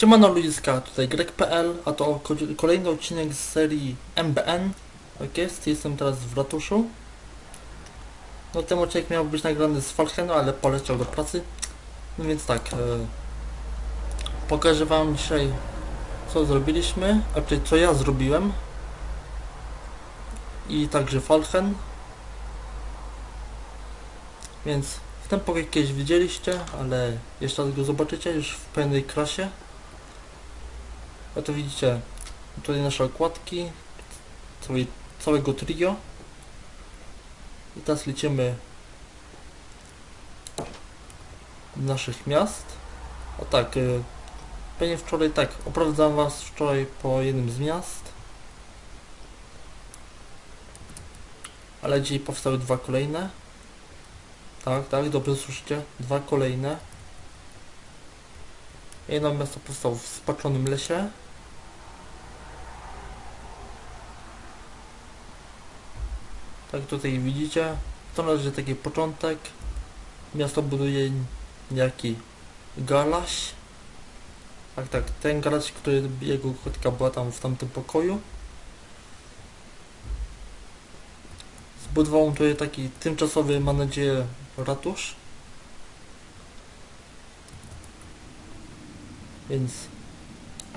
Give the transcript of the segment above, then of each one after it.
Siemano ludziska, tutaj Greg.pl, a to ko- kolejny odcinek z serii MBN. Tak jest, jestem teraz w ratuszu. No ten odcinek miał być nagrany z Falchenu, ale poleciał do pracy. No więc tak, e, pokażę wam dzisiaj co zrobiliśmy, a czyli co ja zrobiłem. I także Falchen. Więc ten pokój kiedyś widzieliście, ale jeszcze raz go zobaczycie już w pełnej krasie. A to widzicie tutaj nasze okładki całej, całego trio. I teraz lecimy do naszych miast. O tak, y, pewnie wczoraj tak, oprowadzałem was wczoraj po jednym z miast. Ale dzisiaj powstały dwa kolejne. Tak, tak, dobrze słyszycie. Dwa kolejne. Jedno miasto powstało w spaczonym lesie. Tak tutaj widzicie. To na razie taki początek. Miasto buduje niejaki galaś. Tak, tak, ten galaś, który jego kotka była tam w tamtym pokoju. Zbudował tutaj taki tymczasowy, mam nadzieję, ratusz. Więc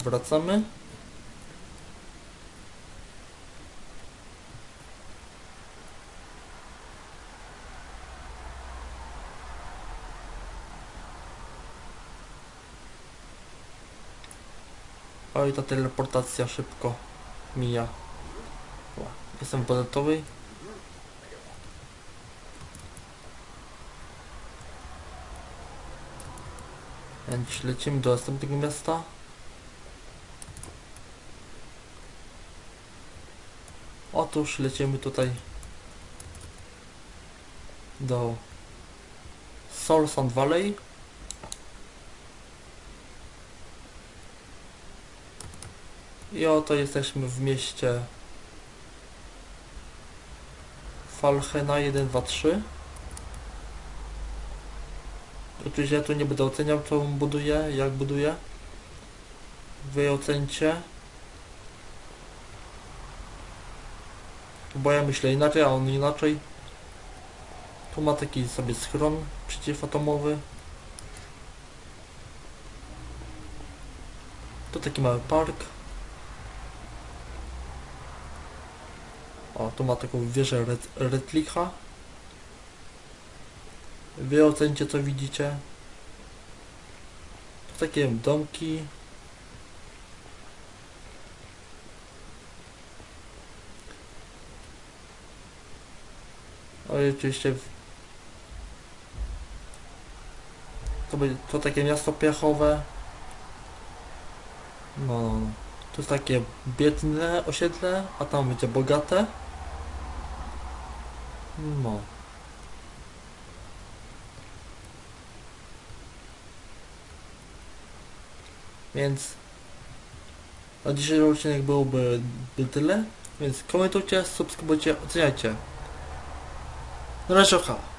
wracamy. Oj, ta teleportacja szybko mija. Jestem baletowej. Więc lecimy do następnego miasta. Otóż lecimy tutaj do Soul Sand Valley. I oto jesteśmy w mieście Falchena 1, 2, 3. Oczywiście ja tu nie będę oceniał co buduje, jak buduje. Wy ocencie. Bo ja myślę inaczej, a on inaczej. Tu ma taki sobie schron przeciwatomowy. Tu taki mały park. O, tu ma taką wieżę Red, Redlicha. Wy ocencie co widzicie. Takie domki. O i oczywiście to, będzie, to takie miasto piachowe. No, no, no. To jest takie biedne osiedle, a tam będzie bogate. No. Więc na dzisiejszy odcinek byłoby by tyle. Więc komentujcie, subskrybujcie, oceniajcie. Na razie.